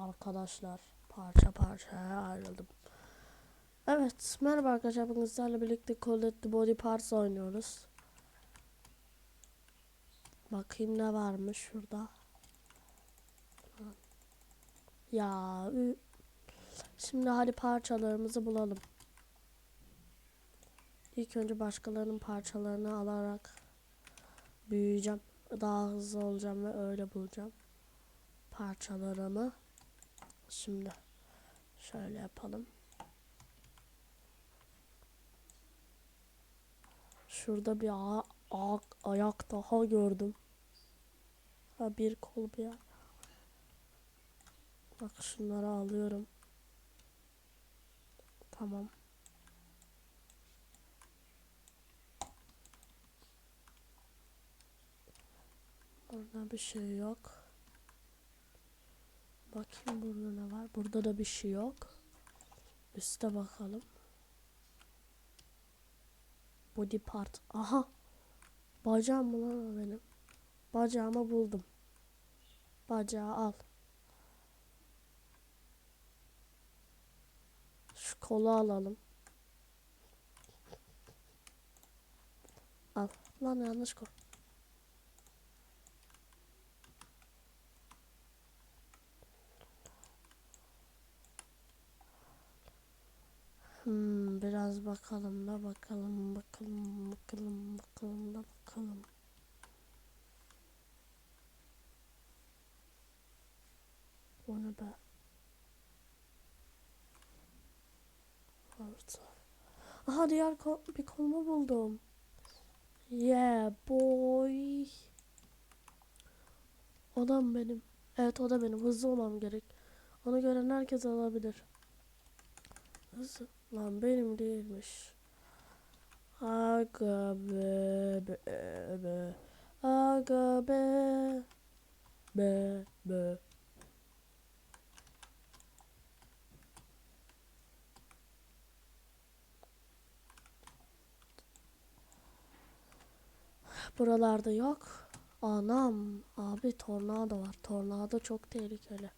arkadaşlar. Parça parçaya ayrıldım. Evet merhaba arkadaşlar bugün sizlerle birlikte of Duty Body Parts oynuyoruz. Bakayım ne varmış şurada. Ya şimdi hadi parçalarımızı bulalım. İlk önce başkalarının parçalarını alarak büyüyeceğim. Daha hızlı olacağım ve öyle bulacağım parçalarımı. Şimdi şöyle yapalım. Şurada bir a- a- ayak daha gördüm. Ha bir kol bir ayak. Bak şunları alıyorum. Tamam. Burada bir şey yok. Bakayım burada ne var. Burada da bir şey yok. Üste bakalım. Body part. Aha. Bacağım mı lan benim? Bacağımı buldum. Bacağı al. Şu kolu alalım. Al. Lan yanlış kol. Hmm, biraz bakalım da bakalım bakalım bakalım bakalım da bakalım. O ne be? Orta. Aha diğer kol, bir kolumu buldum. Yeah boy. O da mı benim? Evet o da benim. Hızlı olmam gerek. Onu gören herkes alabilir. Hızlı. Lan benim değilmiş. Aga be be be. Aga be. Be be. Buralarda yok. Anam. Abi tornado var. Tornado çok tehlikeli.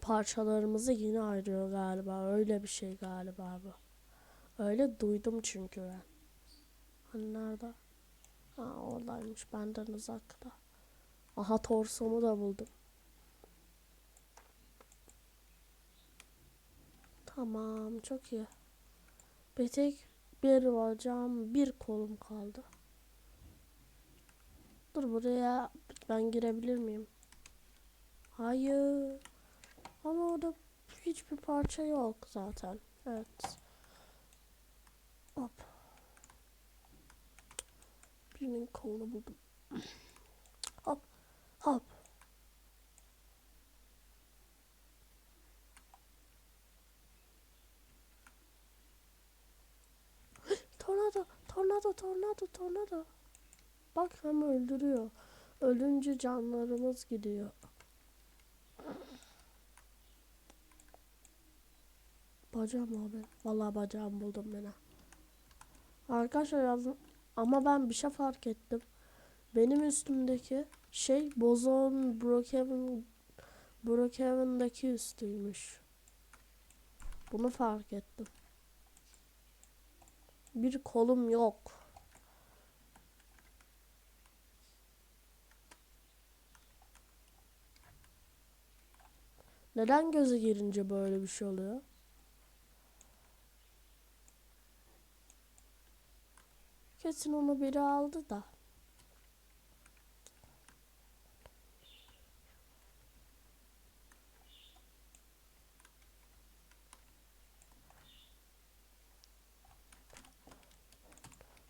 Parçalarımızı yine ayırıyor galiba. Öyle bir şey galiba bu. Öyle duydum çünkü ben. Hani nerede? Ha oradaymış benden uzakta. Aha torsomu da buldum. Tamam çok iyi. Bir tek bir bacağım bir kolum kaldı. Dur buraya ben girebilir miyim? Hayır. Ama orada hiçbir parça yok zaten. Evet. Hop. Birinin kolunu buldum. Hop. Hop. Tornado, tornado, tornado, tornado. Bak hem öldürüyor. Ölünce canlarımız gidiyor. Bacağım abi. Vallahi bacağım buldum beni. Arkadaşlar yazın. Ama ben bir şey fark ettim. Benim üstümdeki şey Bozon Brookhaven Brookhaven'daki üstüymüş. Bunu fark ettim. Bir kolum yok. Neden göze girince böyle bir şey oluyor? Kesin onu biri aldı da.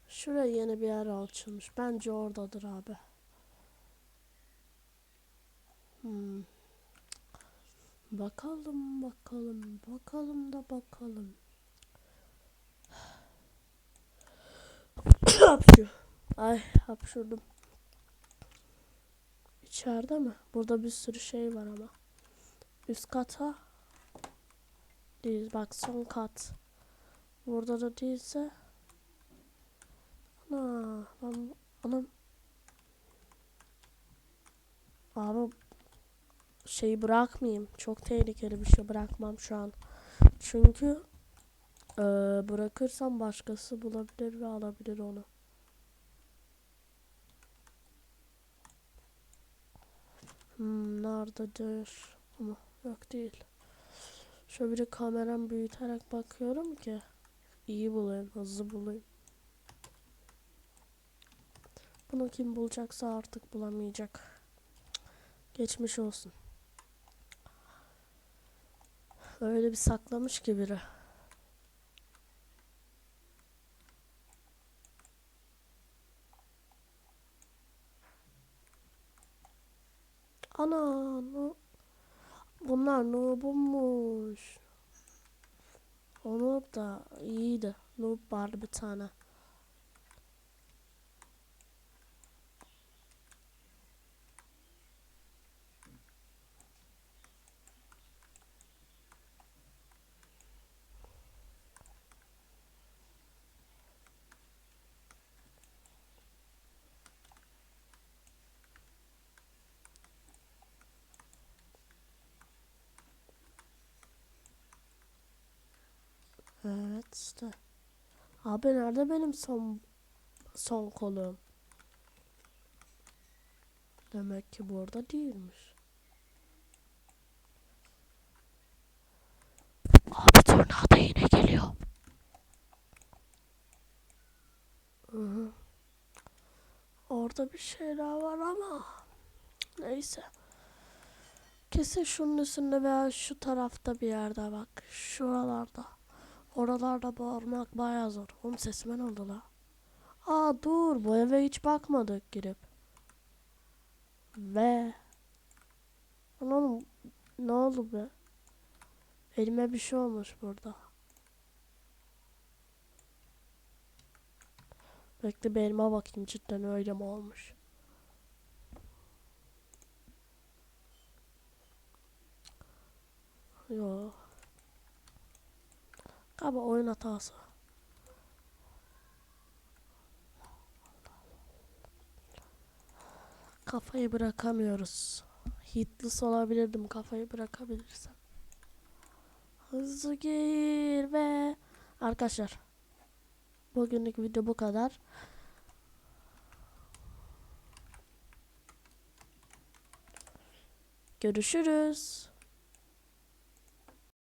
Şuraya yeni bir yer açılmış. Bence oradadır abi. Hmm. Bakalım bakalım bakalım da bakalım. Hapşu. Ay hapşurdum. İçeride mi? Burada bir sürü şey var ama. Üst kata değil. Bak son kat. Burada da değilse. Ana, ben, anam. Abi şeyi bırakmayayım. Çok tehlikeli bir şey bırakmam şu an. Çünkü eee, bırakırsam başkası bulabilir ve alabilir onu. Hmm, nerededir? Ama yok değil. Şöyle bir kameram büyüterek bakıyorum ki iyi bulayım, hızlı bulayım. Bunu kim bulacaksa artık bulamayacak. Geçmiş olsun. Öyle bir saklamış ki biri. Ana, no. Bunlar noob'muş. O noob da iyiydi. Noob vardı bir tane. Evet işte. Abi nerede benim son son kolum? Demek ki burada değilmiş. Abi tornado yine geliyor. Hı hı. Orada bir şeyler var ama neyse. Kesin şunun üstünde veya şu tarafta bir yerde bak. Şuralarda. Oralarda bağırmak bayağı zor. Oğlum sesime ne oldu la? Aa dur bu eve hiç bakmadık girip. Ve Lan oğlum ne oldu be? Elime bir şey olmuş burada. Bekle bir elime bakayım cidden öyle mi olmuş? Yo. Galiba oyun hatası. Kafayı bırakamıyoruz. Hitless olabilirdim kafayı bırakabilirsem. Hızlı gir ve arkadaşlar bugünlük video bu kadar. Görüşürüz.